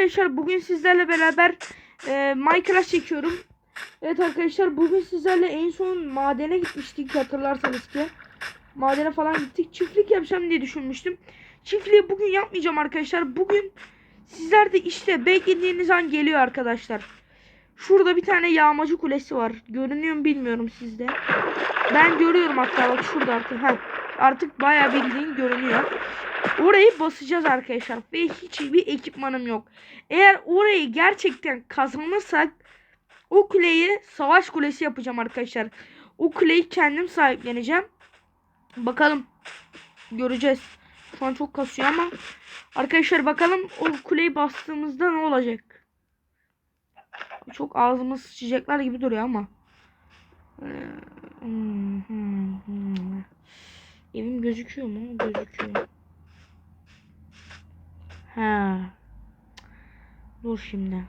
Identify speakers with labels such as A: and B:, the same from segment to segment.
A: arkadaşlar bugün sizlerle beraber e, Minecraft çekiyorum. Evet arkadaşlar bugün sizlerle en son madene gitmiştik hatırlarsanız ki. Madene falan gittik. Çiftlik yapacağım diye düşünmüştüm. Çiftliği bugün yapmayacağım arkadaşlar. Bugün sizler de işte beklediğiniz an geliyor arkadaşlar. Şurada bir tane yağmacı kulesi var. Görünüyor mu bilmiyorum sizde. Ben görüyorum hatta bak şurada artık. Heh, artık bayağı bildiğin görünüyor. Orayı basacağız arkadaşlar ve hiçbir ekipmanım yok. Eğer orayı gerçekten kazanırsak o kuleyi savaş kulesi yapacağım arkadaşlar. O kuleyi kendim sahipleneceğim. Bakalım göreceğiz. Şu an çok kasıyor ama arkadaşlar bakalım o kuleyi bastığımızda ne olacak? Çok ağzımız sıçacaklar gibi duruyor ama. Ee, hmm, hmm, hmm. Evim gözüküyor mu? Gözüküyor. Ha. Dur şimdi.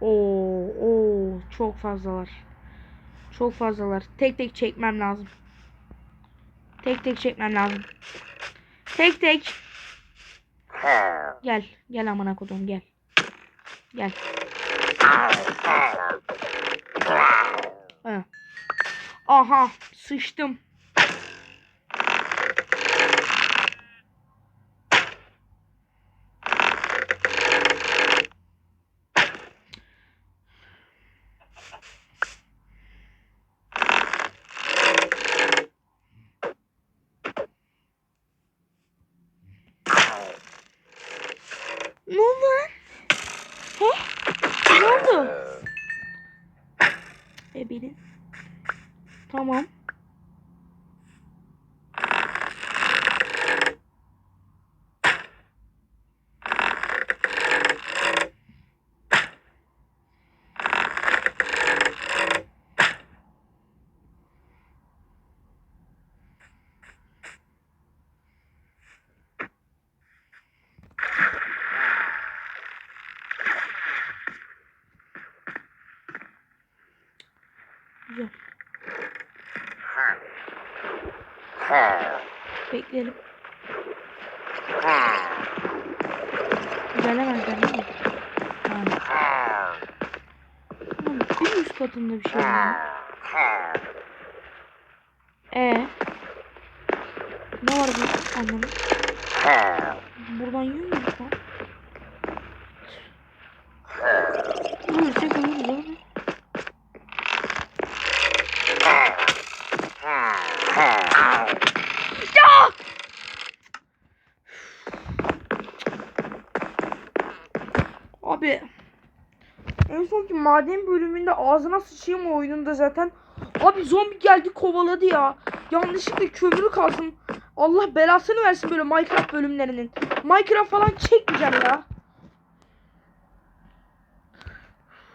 A: Oo, oo, çok fazlalar. Çok fazlalar. Tek tek çekmem lazım. Tek tek çekmem lazım. Tek tek. Gel. Gel amına kodum gel. Gel. Ha. Aha sıçtım. Ne oldu lan? He? Ne oldu? E bilin. Tamam. Bekleyelim. Gelemez gelemez. Yani. Oğlum, bir üst katında bir şey var. E Ne var bu anlamı? Buradan yiyor muyuz lan? Ölürsek ölürüz abi. Ya! Abi en sonki maden bölümünde ağzına sıçayım o oyununda zaten. Abi zombi geldi kovaladı ya. Yanlışlıkla kömürü kazdım. Allah belasını versin böyle Minecraft bölümlerinin. Minecraft falan çekmeyeceğim ya.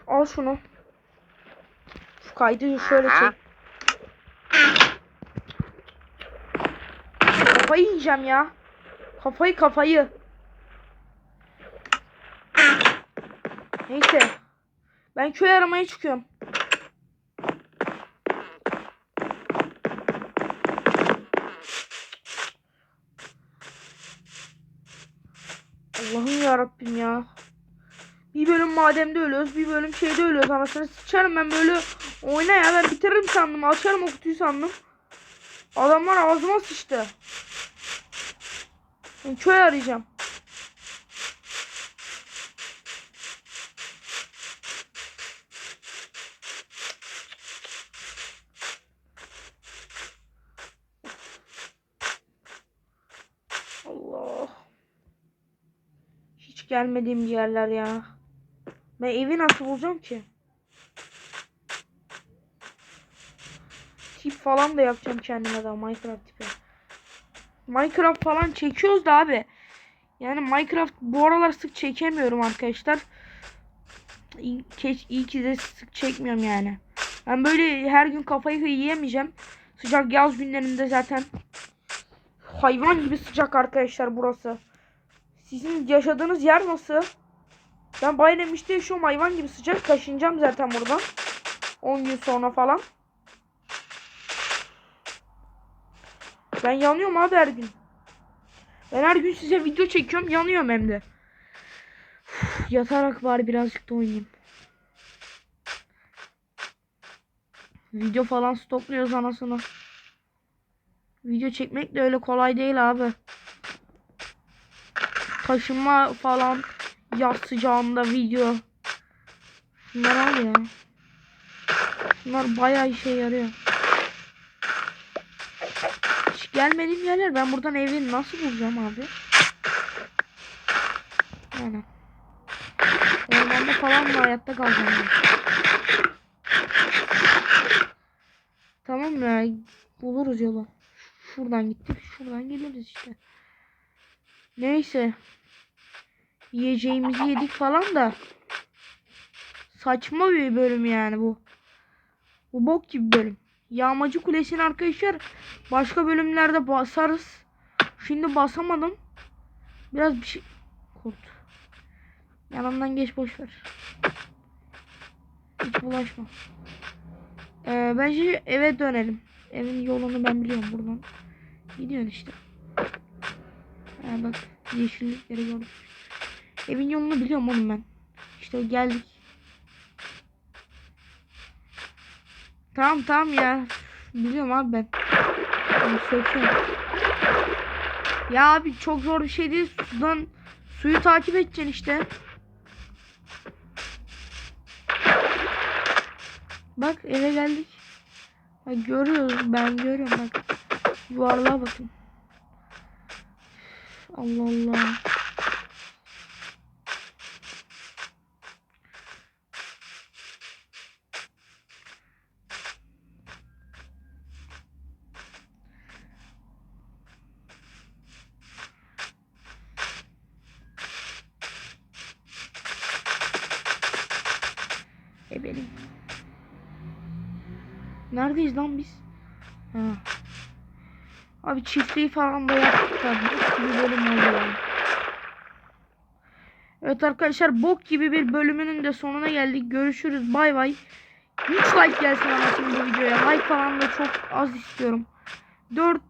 A: Al şunu. Şu kaydı şöyle çek. Kafayı yiyeceğim ya. Kafayı kafayı. Neyse. Ben köy aramaya çıkıyorum. Allah'ım ya Rabbim ya. Bir bölüm mademde ölüyoruz, bir bölüm şeyde ölüyoruz. Anasını sıçarım ben böyle oyna ya ben bitiririm sandım. Açarım o kutuyu sandım. Adamlar ağzıma sıçtı. Ben köy arayacağım. Allah. Gelmediğim yerler ya. Ben evi nasıl bulacağım ki? Tip falan da yapacağım kendime daha Minecraft tipi. Minecraft falan çekiyoruz da abi. Yani Minecraft bu aralar sık çekemiyorum arkadaşlar. İyi, keş, de sık çekmiyorum yani. Ben böyle her gün kafayı yiyemeyeceğim. Sıcak yaz günlerinde zaten hayvan gibi sıcak arkadaşlar burası. Sizin yaşadığınız yer nasıl? Ben Bayramiş'te yaşıyorum hayvan gibi sıcak. Taşınacağım zaten buradan. 10 gün sonra falan. Ben yanıyorum abi her gün. Ben her gün size video çekiyorum yanıyorum hem de. Üf, Yatarak bari birazcık da oynayayım. Video falan stokluyoruz anasını. Video çekmek de öyle kolay değil abi. Taşınma falan yaz sıcağında video. Bunlar abi ya. Bunlar bayağı işe yarıyor. Hiç gelmediğim yerler ben buradan evi nasıl bulacağım abi? Yani. Ormanda falan mı hayatta kalacağım ben? Tamam ya buluruz yolu. Şuradan gittik şuradan geliriz işte. Neyse. Yiyeceğimizi yedik falan da. Saçma bir bölüm yani bu. Bu bok gibi bölüm. Yağmacı Kulesi'ni arkadaşlar başka bölümlerde basarız. Şimdi basamadım. Biraz bir şey... Kurt. Yanımdan geç boş ver. Hiç bulaşma. Ee, bence eve dönelim. Evin yolunu ben biliyorum buradan. Gidiyorsun işte. Ha bak yeşillikleri gördüm. Evin yolunu biliyorum oğlum ben. İşte geldik. Tamam tamam ya. Biliyorum abi ben. Ben söküyorum. Ya abi çok zor bir şey değil. Sudan suyu takip edeceksin işte. Bak eve geldik. Bak görüyoruz ben görüyorum bak. Yuvarlığa bakın. Allah Allah. E benim. Neredeyiz lan biz? Ha. Abi çiftliği falan da yaptık. Evet arkadaşlar bok gibi bir bölümünün de sonuna geldik. Görüşürüz. Bay bay. 3 like gelsin anasını bu videoya. Like falan da çok az istiyorum. 4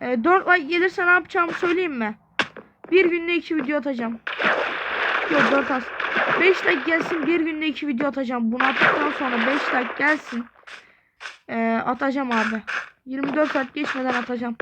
A: e, 4 like gelirse ne yapacağımı söyleyeyim mi? Bir günde 2 video atacağım. Yok 4 az. 5 like gelsin bir günde 2 video atacağım. Bunu attıktan sonra 5 like gelsin. E, atacağım abi. 24 saat geçmeden atacağım.